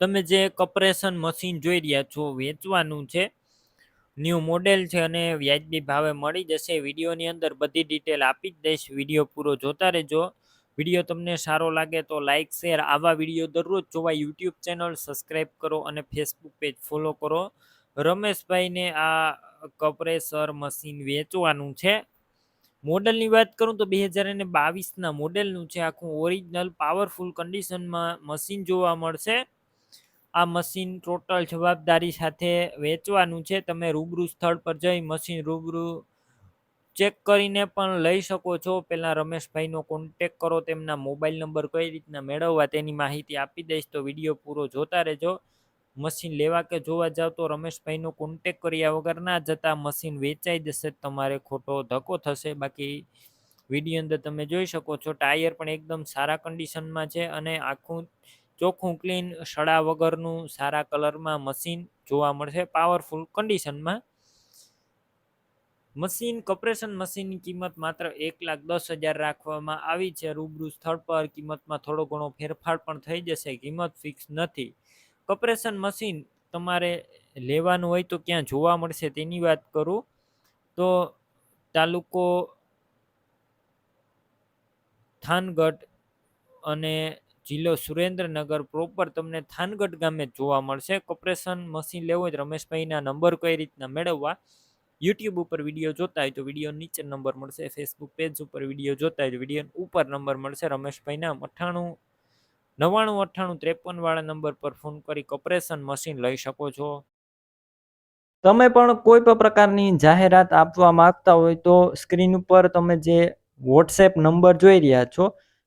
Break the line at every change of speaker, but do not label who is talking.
તમે જે compression machine જોઈ રહ્યા છો, વેચવાનું છે. ન્યૂ મોડેલ છે અને વ્યાજબી ભાવે મળી જશે. વિડીયોની અંદર બધી ડિટેલ આપી જ દઈશ. વીડિયો પૂરો જોતા રહેજો. વીડિયો તમને સારો લાગે તો લાઇક શેર, આવા વીડિયો દરરોજ જોવા યુટ્યુબ ચેનલ સબસ્ક્રાઈબ કરો અને ફેસબુક પેજ ફોલો કરો. રમેશભાઈને આ કમ્પ્રેસર મશીન વેચવાનું છે. મોડલની વાત કરું તો બે હજાર અને બાવીસના મોડેલનું છે. આખું ઓરિજિનલ, પાવરફુલ કન્ડિશનમાં મશીન જોવા મળશે. આ મશીન ટોટલ જવાબદારી સાથે વેચવાનું છે. તમે રૂબરૂ સ્થળ પર જઈ મશીન રૂબરૂ ચેક કરીને પણ લઈ શકો છો. પહેલાં રમેશભાઈનો કોન્ટેક કરો, તેમના મોબાઈલ નંબર કઈ રીતના મેળવવા તેની માહિતી આપી દઈશ. તો વીડિયો પૂરો જોતા રહેજો. મશીન લેવા કે જોવા જાવ તો રમેશભાઈનો કોન્ટેક કર્યા વગર ના જતા મશીન વેચાઈ જશે. તમારે ખોટો ધક્કો થશે. બાકી વીડિયો અંદર તમે જોઈ શકો છો. ટાયર પણ એકદમ સારા કન્ડિશનમાં છે અને આખું ચોખ્ખું ક્લીન સડા વગરનું સારા કલરમાં મશીન જોવા મળશે. પાવરફુલ કન્ડિશનમાં મશીન કમ્પ્રેશન મશીનની કિંમત માત્ર એક લાખ દસ હજાર રાખવામાં આવી છે. રૂબરૂ સ્થળ પર કિંમતમાં થોડો ઘણો ફેરફાર પણ થઈ જશે. કિંમત ફિક્સ નથી. કમ્પ્રેશન મશીન તમારે લેવાનું હોય તો ક્યાં જોવા મળશે તેની વાત કરું. તો તાલુકો થાનગઢ અને જિલ્લો સુરેન્દ્રનગર પ્રોપર તમને થાનગઢ ગામે જોવા મળશે. કોપરેશન મશીન લેવું હોય તો રમેશભાઈના નંબર કઈ રીતના મેળવવા? યુટ્યુબ ઉપર વીડિયો જોતા હોય તો વીડિયો નીચે નંબર મળશે. ફેસબુક પેજ ઉપર વીડિયો જોતા હોય તો વીડિયો ઉપર નંબર મળશે. રમેશભાઈના અઠ્ઠાણું નવ્વાણું અઠ્ઠાણું ત્રેપન વાળા નંબર પર ફોન કરી કોપરેશન મશીન લઈ શકો છો. તમે પણ કોઈ પણ પ્રકારની જાહેરાત આપવા માંગતા હોય તો સ્ક્રીન ઉપર તમે જે વોટ્સએપ નંબર જોઈ રહ્યા છો